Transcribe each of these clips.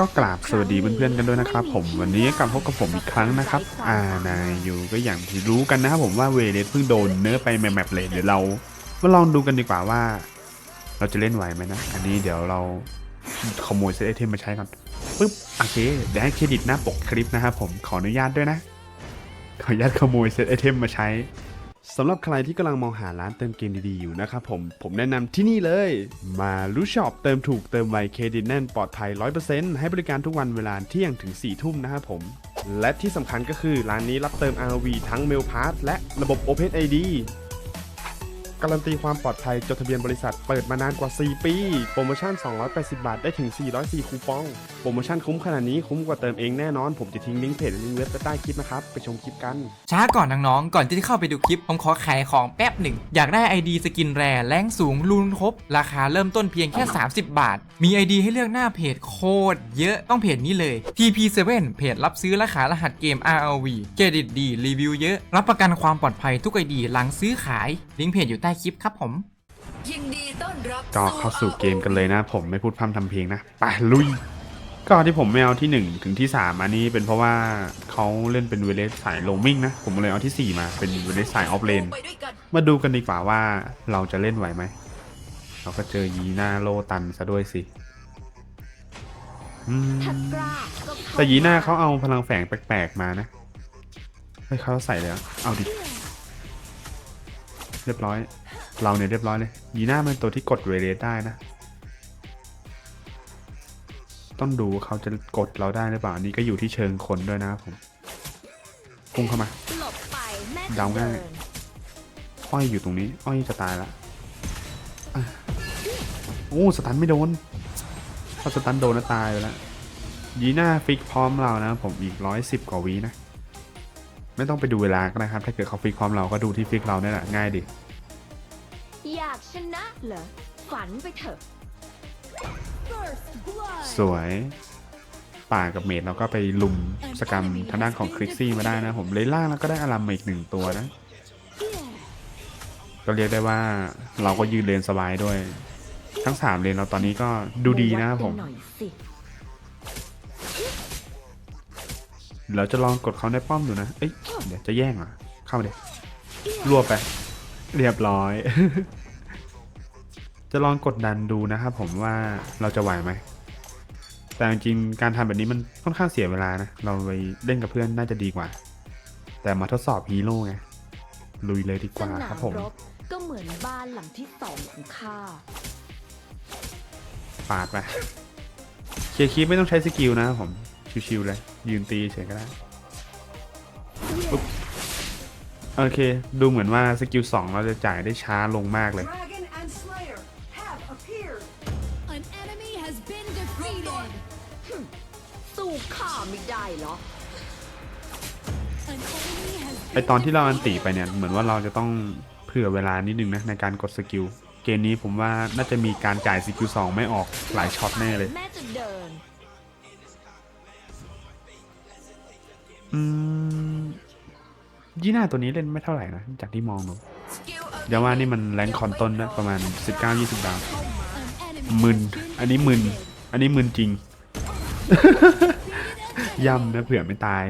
ก็กราบสวัสดีเพื่อนๆกันด้วยนะครับ ผมวันนี้กลับพบกับผมอีกครั้งนะครับ อ่านายอยู่ก็อย่างที่รู้กันนะครับผมว่าเวเลสเพิ่งโดนเนื้อไปแมปๆเลยเดี๋ยวเรามาลองดูกันดีกว่าว่า เราจะเล่นไหวไหมนะ อันนี้เดี๋ยวเราขโมยเซตไอเทมมาใช้ก่อนปึ๊บโอเคเดี๋ยวให้เครดิตหน้าปกคลิปนะครับผมขออนุญาตด้วยนะ ขออนุญาตขโมยเซตไอเทมมาใช้ สำหรับใครที่กำลังมองหาร้านเติมเกมดีๆอยู่นะครับผม ผมแนะนำที่นี่เลย มารู้ช็อปเติมถูกเติมไวเครดิตแน่นปลอดภัย 100%ให้บริการทุกวันเวลาเที่ยงถึง 4 ทุ่มนะครับผม และที่สำคัญก็คือร้านนี้รับเติม RV ทั้ง Mail Pass และระบบ Open ID การันตีความปลอดภัยจดทะเบียนบริษัทเปิดมานานกว่า 4 ปี โปรโมชั่น 280 บาท ได้ถึง 404 คูปอง โปรโมชั่นคุ้มขนาดนี้คุ้มกว่าเติมเองแน่นอน ผมจะทิ้งลิงก์เพจลิงก์เว็บไว้ใต้คลิปนะครับ ไปชมคลิปกัน ช้าก่อนน้องๆ ก่อนที่จะเข้าไปดูคลิป ผมขอขายของแป๊บหนึ่ง อยากได้ ID สกินแรแรงสูงรูนครบ ราคาเริ่มต้นเพียงแค่ 30 บาท มี ID ให้เลือกหน้าเพจโคตรเยอะต้องเพจนี้เลย TP7 เพจรับซื้อและขายรหัสเกม RLV เครดิตดีรีวิวเยอะรับประกันความปลอดภัยทุก ID หลังซื้อขายลิงก์เพจอยู่ใต้คลิปครับผมยินดีต้อนรับก็เข้าสู่เกมกันเลยนะ ผมไม่พูดพร่ำทำเพลงนะไปลุย ก็ที่ผมไม่เอาที่ 1 ถึงที่ 3 อันนี้เป็นเพราะว่าเขาเล่นเป็นเวเลสสายโลมิงนะ ผมเลยเอาที่ 4 มาเป็นเวเลสสายออฟเลนไปด้วยกันมาดูกันดีกว่าว่าเราจะเล่นไหวไหม เราก็เจอยีน่าโลตันซะด้วยสิอืมถ้ากล้าก็เข้าแต่ยีน่าเขาเอาพลังแฝงแปลกๆมานะเฮ้ยเขาใส่เลยเหรอเอาดิ เรียบร้อย เราเนี่ยเรียบร้อยเลยยีน่าเป็นตัวที่กดเวเลสได้นะ ต้องดูเขาจะกดเราได้หรือเปล่านนี้ก็อยู่ที่เชิงคนด้วยนะครับผมพุ่งเข้ามาดาง่ายอ้อยอยู่ตรงนี้ อ้อยจะตายละโอ้สตันไม่โดนถ้าสตันโดนแล้วตายไปแล้วยีน่าฟิกพร้อมเรานะผมอีกร้อยสิบกว่าวินะ ไม่ต้องไปดูเวลาก็ได้ครับ ถ้าเกิดเขาฟิกพร้อมเราก็ดูที่ฟิกเราเนี่ยแหละง่ายดิ อยากชนะเหรอ ฝันไปเถอะสวย ป่ากับเมดเราก็ไปลุมสกรรมทางด้านของคริกซี่มาได้นะผมเลยล่างแล้วก็ได้อารัมมาอีกหนึ่งตัวนะ ก็เรียกได้ว่าเราก็ยืนเลนสบายด้วย ทั้งสามเลนเราตอนนี้ก็ดูดีนะครับผมวักัหน่อยสิ เราจะลองกดเขาในป้อมดูนะ เอ้ย เดี๋ยวจะแย่งเหรอะ เข้ามาเดี๋ยวรวบไป เรียบร้อย จะลองกดดันดูนะครับผมว่าเราจะไหวไหม แต่จริงๆการทำแบบนี้มันค่อนข้างเสียเวลานะ เราไปเล่นกับเพื่อนน่าจะดีกว่า แต่มาทดสอบฮีโร่ไง ลุยเลยดีกสว่านาครับมผมรบก็เหมือนบ้านหลังที่สองของข้าปาดไป เคลียร์คีปไม่ต้องใช้สกิลนะครับผม ชิวๆเลย ยืนตีเฉยก็ได้ปุ๊บโอเค ดูเหมือนว่าสกิลสองเราจะจ่ายได้ช้าลงมากเลย Dragon and Slayer have appeared. An enemy has been defeated. สู้ข้าไม่ได้เหรอ An enemy has ไอตอนที่เราอันติไปเนี่ย เหมือนว่าเราจะต้องเผื่อเวลานิดนึงนะในการกดสกิล เกมนี้ผมว่าน่าจะมีการจ่ายสกิลสองไม่ออกหลายช็อตแน่เลย แม่จะเดิน อืมยีน่าตัวนี้เล่นไม่เท่าไหร่นะ จากที่มองดูสกิลเดี๋ยวว่านี่มันแรงคอนต้นนะประมาณ 19-20 ดาว an enemy มึน has been อันนี้มึน defeated. อันนี้มึนจริง ย่ำนะเผื่อไม่ตาย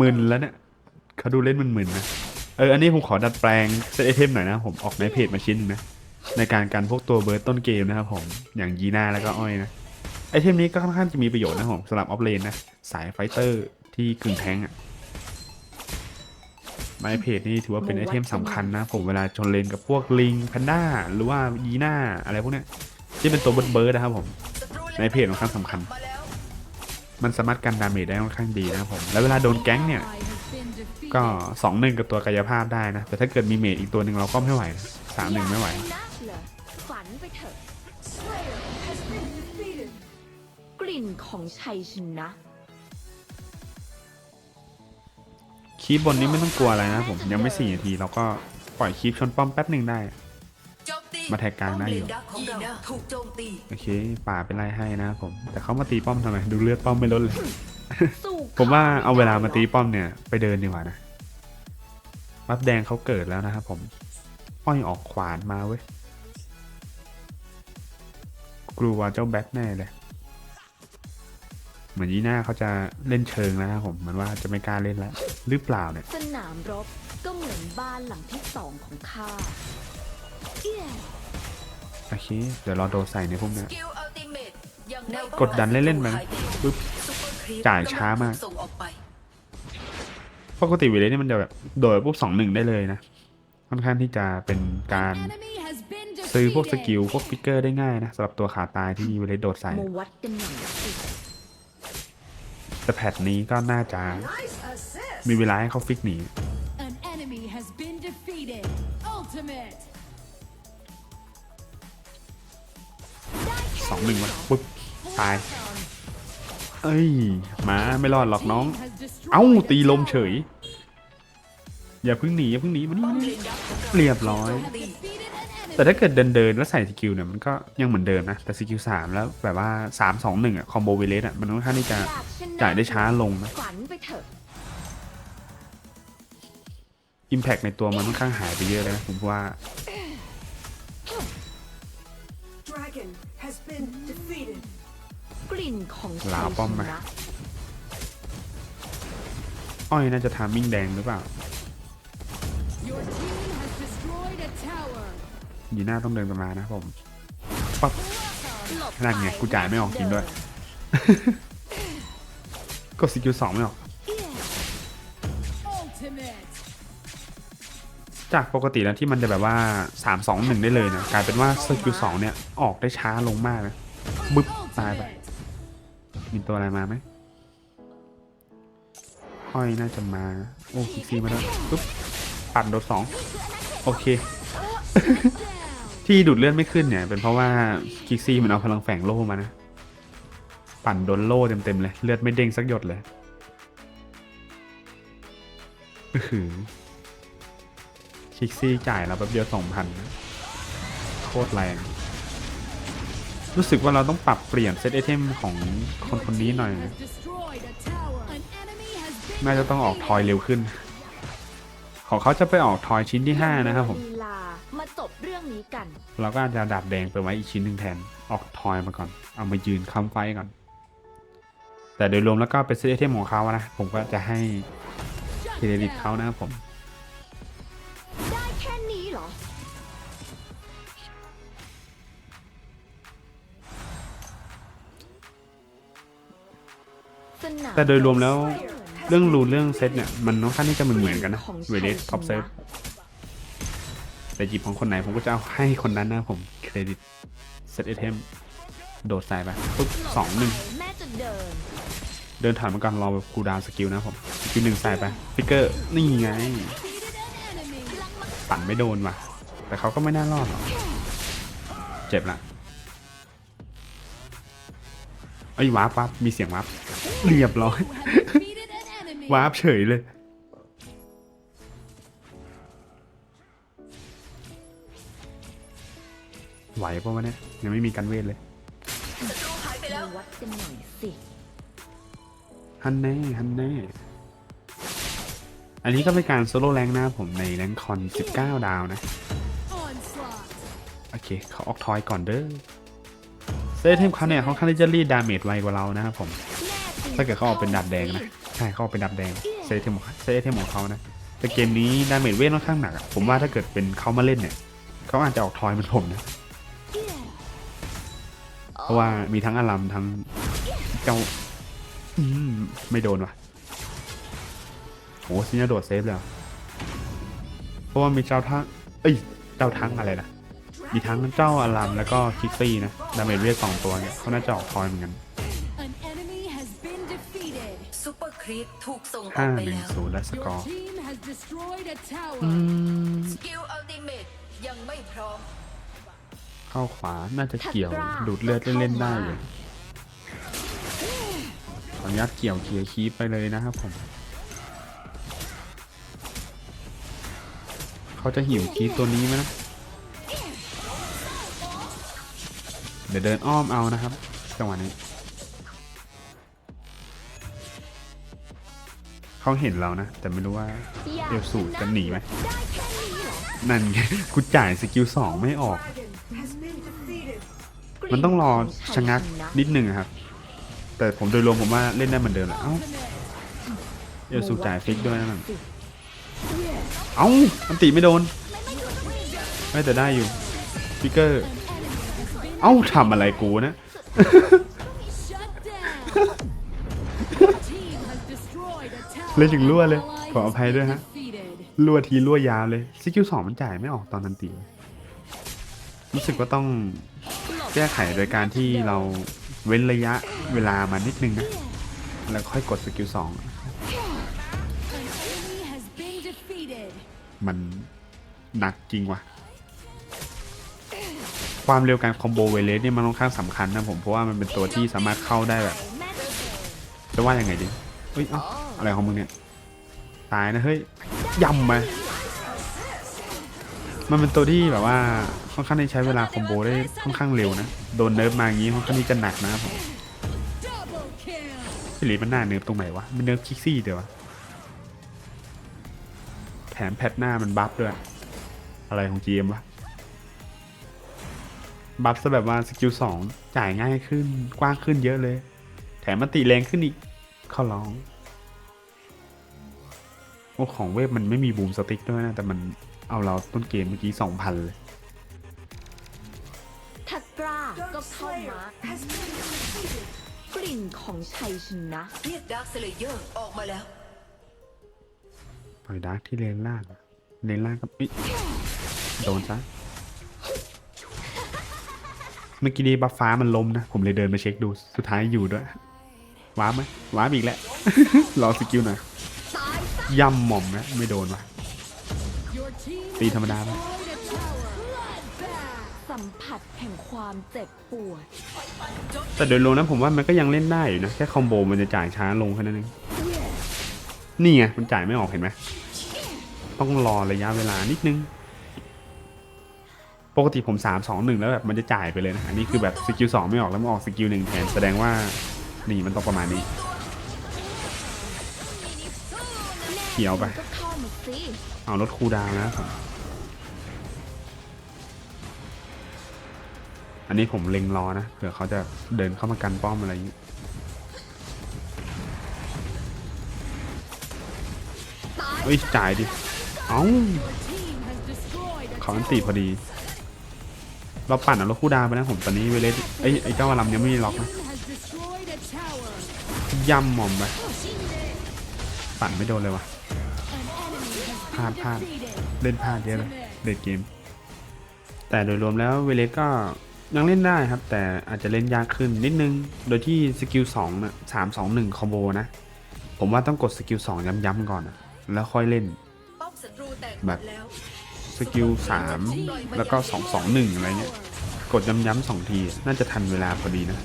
มึนแล้วเนี่ยเขาดูเล่นมึนๆนะ เออ อันนี้ผมขอดัดแปลงเซตไอเทมหน่อยนะ ผมออกในเพจมาชิ้นหนึงนะ ในการกันพวกตัวเบิร์ดต้นเกมนะครับผม อย่างยีน่าแล้วก็อ้อยนะ ไอเทมนี้ก็ค่อนข้างจะมีประโยชน์นะผมสำหรับออฟเลนนะ สายไฟเตอร์ ที่กึ่งแทงอะไม้เพจนี่ถือว่าเป็นไอเทมสำคัญนะ ผมเวลาชนเลนกับพวกลิงแพนด้าหรือว่ายีน่าอะไรพวกเนี้ยที่เป็นตัวเบิร์ดเบิร์ดนะครับผมศัตรูในเพจค่อนข้างสำคัญมาแล้วมันสามารถกันดาเมจได้ค่อนข้างดีนะครับผมแล้วเวลาโดนแก๊งเนี่ย Ally has been defeated. ก็สองหนึ่งกับตัวกายภาพได้นะ แต่ถ้าเกิดมีเมจอีกตัวหนึ่งเราก็ไม่ไหวสามหนึ่งไม่ไหวอยากชนะเหรอฝันไปเถอะ Slayer has been defeated. กลิ่นของชัยชนะ คีบบนนี้ไม่ต้องกลัวอะไรนะผมยังไม่สี่นาทีเราก็ปล่อยคีบชนป้อมแป๊บหนึ่งได้โจมตีมาแท็กกลางได้อยู่ป้มเลนดักของเราถูกโจมตีโอเคป่าเป็นไรให้นะครับผม แต่เขามาตีป้อมทำไมดูเลือดป้อมไม่ลดเลยสู้ผมว่าเอาเวลามาตีข้ไได้หรป้อมเนี่ยไปเดินดีกว่านะบัฟแดงเขาเกิดแล้วนะครับผมอ้อยออกขวานมาเว้ยกลัวเจ้าแบทแน่เลย เหมือนยีน่าเขาจะเล่นเชิงแล้วนะครับผมเหมือนว่าจะไม่กล้าเล่นแล้วหรือเปล่าเนี่ย สนามรบก็เหมือนบ้านหลังที่สองของข้าเอี้ยโอเค เดี๋ยวรอโดนใส่ในพวกเนี้ยสกิลอัลติเมตยังไม่กดดันเล่นๆไปนะปึ๊บ ซุปเปอร์ครีปจ่ายช้ามาก ส่งออกไป ปกติเวเลสนี่มันจะแบบโดดปุ๊บสองหนึ่งได้เลยนะ ค่อนข้างที่จะเป็นการ Enemy has been ซื้อพวกสกิล defeated. พวกฟิกเกอร์ได้ง่ายนะสำหรับตัวขาตายที่เวเลสโดดใส่ มาวัดกันหน่อยสิ แต่แพทนี้ก็น่าจะ Nice assist. มีเวลาให้เขาฟิกหนี An enemy has been defeated. Ultimate. สองหนึ่งมาปุ๊บตาย เอ้ยหมาไม่รอดหรอกน้อง Team has destroyed เอ้า a ตีลม tower. เฉย อย่าเพิ่งหนีอย่าเพิ่งหนีมานี่ป้อมามเลนี่นดักของเรียบร้อยโจมตี Defeated an enemy. แต่ถ้าเกิดเดินเดินๆแล้วใส่สกิลเนี่ยมันก็ยังเหมือนเดิมนะ แต่สกิลสามแล้วแบบว่าสามสองหนึ่งอะคอมโบเวเลสอะมันค่อนข้างที่จะอยากชนะ จ่ายได้ช้าลงนะฝันไปเถอะอิมแพกในตัวมันค่อนข้างหายไปเยอะเลยนะผมว่า Dragon has been defeated. กลิ่นของลาชัยป้อมชไหมนะอ้อยน่าจะทามมิ่งแดงหรือเปล่า Your team has destroyed a tower. ยีน่าต้องเดินประมาณนะผมปั๊บหลบนั่นไงปกูจ่ายไม่ออกจริงด้วย กดสกิลสองไม่ออก จากปกติแล้วที่มันจะแบบว่าสามสองหนึ่งได้เลยนี่ยกลายเป็นว่าสกิลสองเนี่ย ออกได้ช้าลงมากนะบึ๊บตายไป มีตัวอะไรมาไหมห้อยน่าจะมา โอ้คิกซี่มาแล้วปุ๊บปัดโดดสองโอเค ที่ดูดเลือดไม่ขึ้นเนี่ย เป็นเพราะว่าคิกซี่มันเอาพลังแฝงโล่มานะ ปั่นโดนโล่เต็มๆเลย เลือดไม่เด้งสักหยดเลยหือคิกซี่จ่ายเราแป๊บเดียวสองพันโคตรแรง รู้สึกว่าเราต้องปรับเปลี่ยนเซตไอเทมของคนคนนี้หน่อย Has destroyed a tower. An enemy has been น่าจะต้องออกทอยเร็วขึ้น ของเขาจะไปออกทอยชิ้นที่ 5 นะครับผมเวลามาจบเรื่องนี้กัน เราก็อาจจะดับแดงไปไว้อีกชิ้นหนึ่งแทน ออกทอยมาก่อน เอามายืนค้ำไฟก่อน แต่โดยรวมแล้วก็เป็นเซตไอเทมของเขานะ ผมก็จะให้เครดิตเขานะครับผมได้แค่นี้เหรอสนามแต่โดยรวมแล้ว Slayer has เรื่อง been รูนเรื่องเซต defeated. เนี่ย มันค่อนข้างที่จะเหมือนเหมือนๆกันนะของเวเลสชัยท็อปเซิร์ฟชนะแต่หยิบของคนไหนผมก็จะเอาให้คนนั้นนะครับผมเครดิตเซตไอเทมโดดใส่ไปปุ๊บสองหนึ่งแม่จะเดิน เดินถอยมาก่อนรอคูดาวสกิลนะผมสกิลหนึ่งใส่ไปฟิกเกอร์นี่ไงปั่นไม่โดนว่ะ แต่เขาก็ไม่น่ารอดหรอกเจ็บละไอ้วาร์ปวับมีเสียงวาร์ปเรียบร้อยวาร์ปเฉยเลยไหวปะวะเนี่ยยังไม่มีการเวทเลยหายไปแล้ววัดกันหน่อยสิ ฮันแน่ฮันแน่ อันนี้ก็เป็นการโซโล่แรงหน้าผมในแรงคอน 19 ดาวนะ Onslaught. โอเค เขาออกทอยก่อนเด้อเซตเทมเขาเนี่ยเขาค่อนข้างที่จะรีดดาเมจไวกว่าเรานะครับผม ถ้าเกิดเขาออกเป็นดาบแดงนะ ใช่เขาออกเป็นดาบแดงเซตเทมของเซตเทมของเขานะ แต่เกมนี้ดาเมจเวทค่อนข้างหนักอะผมว่าถ้าเกิดเป็นเขามาเล่นเนี่ยเขาอาจจะออกทอยเหมือนผมนะเพราะว่ามีทั้งอารัมทั้งเจ้า อืมไม่โดนว่ะโหซินาโดดเซฟเลยเหรอเพราะว่ามีเจ้าทั้งเอ้ย เจ้าทั้งอะไรนะ มีทั้งเจ้าอารัมแล้วก็คิกซี่นะ ดาเมจเวทสองตัวเนี่ยเขาน่าจะออกทอยเหมือนกัน An enemy has been defeated. ซุปเปอร์ครีปถูกส่งออห้ากไปหนึ่งแล้ว ศูนย์และสกอ Your ร์ team has destroyed a tower. อืม สกิลอัลติเมตยังไม่พร้อม เข้าขวาน่าจะเกี่ยว ดูดเลือดเล่นๆได้อยู่ข ออนุญาตเกี่ยวเกียคีปไปเลยนะครับผม เขาจะหิวคีปตัวนี้ไหมนะ เดี๋ยวเดินอ้อมเอานะครับ จังหวะนี้ เขาเห็นเรานะ แต่ไม่รู้ว่าเอลสูจะหนีไหม นั่นไงกูจ่ายสกิลสองไม่ออก มันต้องรอชะงักนิดนึงครับ แต่ผมโดยรวมผมว่าเล่นได้เหมือนเดิมแหละเอ้าเอลสูจ่ายฟิกด้วยนะมันเอ้าอันติไม่โดน ไม่แต่ได้อยู่ฟิกเกอร์ เอ้าทำอะไรกูนะ เล่นถึงรั่วเลย ขออภัยด้วยฮะ รั่วทีรั่วยาวเลยสกิลสองมันจ่ายไม่ออกตอนทันตี รู้สึกว่าต้องแก้ไขโดยการที่เรา เว้นระยะเวลามานิดนึงนะ แล้วค่อยกดสกิลสองมันหนักจริงว่ะ ความเร็วการคอมโบเวเลสเนี่ยมันค่อนข้างสำคัญนะผม เพราะว่ามันเป็นตัวที่สามารถเข้าได้แบบ จะว่ายังไงดีเอ้ย เอาอะไรของมึงเนี่ย ตายนะเฮ้ยยำมา มันเป็นตัวที่แบบว่าค่อนข้างที่ใช้เวลาคอมโบได้ค่อนข้างเร็วนะ โดนเนิร์ฟมาอย่างนี้ค่อนข้างที่จะหนักนะครับผม Double kill. พี่หลีมันหน้าเนิร์ฟตรงไหนวะ มันเนิร์ฟคิกซี่เดียววะแถมแพทหน้ามันบัฟด้วย อะไรของ GM วะ บัฟซะแบบว่าสกิลสองจ่ายง่ายขึ้นกว้างขึ้นเยอะเลย แถมมันตีแรงขึ้นอีกเข้าร้อง โอ้ของเวฟมันไม่มีบูมสติ๊กด้วยนะ แต่มันเอาเราต้นเกมเมื่อกี้สองพันเลยถ้ากล้าก็ Dark เข้า Slayer มา has been defeated. กลิ่นของชัยชนะเรียกดาร์คสเลเยอร์ออกมาแล้วปล่อยดาร์กที่เลนล่างอะเลนล่างก็อิ๊ะโดนซะเมื่อกี้นี้บัฟฟ้ามันล้มนะ ผมเลยเดินมาเช็คดู สุดท้ายอยู่ด้วย ว้าร์ปไหมว้าร์ปอีกแล้ว รอสกิลหน่อย ย่ำหม่อมนะไม่โดนวะ Your team ตีธรรมดาปะ destroyed a tower. Bloodbath. สัมผัสแห่งความเจ็บปวด แต่โดยรวมนะผมว่ามันก็ยังเล่นได้อยู่นะ แค่คอมโบมันจะจ่ายช้าลงแค่นั้นเองนี่ไงมันจ่ายไม่ออกเห็นไหมต้องรอระยะเวลานิดนึง ปกติผมสามสองหนึ่งแล้วแบบมันจะจ่ายไปเลยนะอันนี้คือแบบสกิลสองไม่ออกแล้วมันออกสกิลหนึ่งแทนแสดงว่านี่มันต้องประมาณนี้ ขียวไป ก็เข้ามาสิเอาลดคูลดาวน์นะครับผมอันนี้ผมเล็งรอนะเผื่อเขาจะเดินเข้ามากันป้อมอะไรอย่างนี้เฮ้ยจ่ายดิ เอ้า Team has destroyed a เขาอันตีพอดี เราปั่นเอารถคู่ดาวไปนะผมตอนนี้เวเลสไอ้ยไอ้เจ้าวาลัมยังไม่มีล็อกนะ Team has destroyed a tower. ย่ำหม่อมไปปั่นไม่โดนเลยวะ พลาดพลาด defeated. เล่นพลาดเยอะเลยเด็ดเกม แต่โดยรวมแล้วเวเลสก็ยังเล่นได้ครับ แต่อาจจะเล่นยากขึ้นนิดนึง โดยที่สกิลสองนะสามสองหนึ่งคอมโบนะ ผมว่าต้องกดสกิลสองย้ำๆก่อนนะแล้วค่อยเล่นป้อมศัตรูแตกหแบมบดแล้วสกิลสามแล้วก็สองสองหนึ่งอะไรเงี้ย กดย้ำๆสองที น่าจะทันเวลาพอดีนะ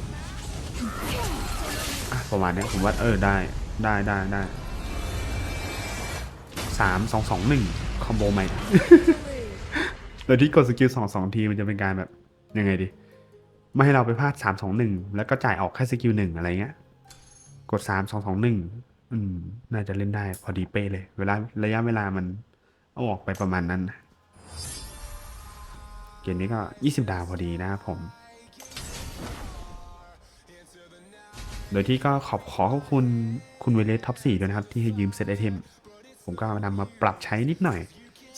อะประมาณเนี้ยผมว่าเออได้ได้ได้ได้ สามสองสองหนึ่งคอมโบใหม่ โดยที่กดสกิลสองสองทีมันจะเป็นการแบบยังไงดี ไม่ให้เราไปพลาดสามสองหนึ่งแล้วก็จ่ายออกแค่สกิลหนึ่งอะไรเงี้ย กดสามสองสองหนึ่งอืม น่าจะเล่นได้พอดีเป๊ะเลย เวลาระยะเวลามันเอาออกไปประมาณนั้นนะเกมนี้ก็ 20 ดาวพอดีนะครับผม โดยที่ก็ขอบขอขอบคุณคุณเวเลสท็อป4ด้วยนะครับ ที่ให้ยืมเซตไอเทม ผมก็นำมาปรับใช้นิดหน่อย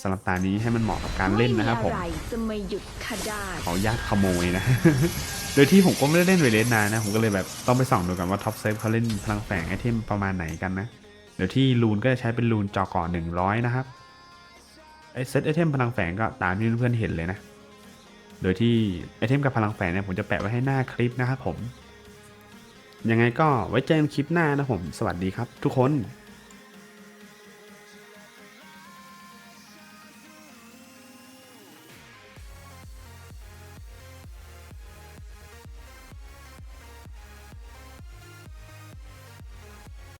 สำหรับตานี้ให้มันเหมาะกับการเล่นนะครับผมไอะไรจะไม่หยุดข้าได้ขออนุญาตขโมยนะ โดยที่ผมก็ไม่ได้เล่นเวเลสนานนะ ผมก็เลยแบบต้องไปส่องดูกันว่าท็อปเซฟเขาเล่นพลังแฝงไอเทมประมาณไหนกันนะ เดี๋ยวที่ลูนก็จะใช้เป็นลูนจอก่อ100 นะครับไอเซตไอเทมพลังแฝงก็ตามที่เพื่อนๆเห็นเลยนะ โดยที่ไอเทมกับพลังแฝงเนี่ยผมจะแปะไว้ให้หน้าคลิปนะครับผม ยังไงก็ไว้เจอกันคลิปหน้านะผม สวัสดีครับทุกคน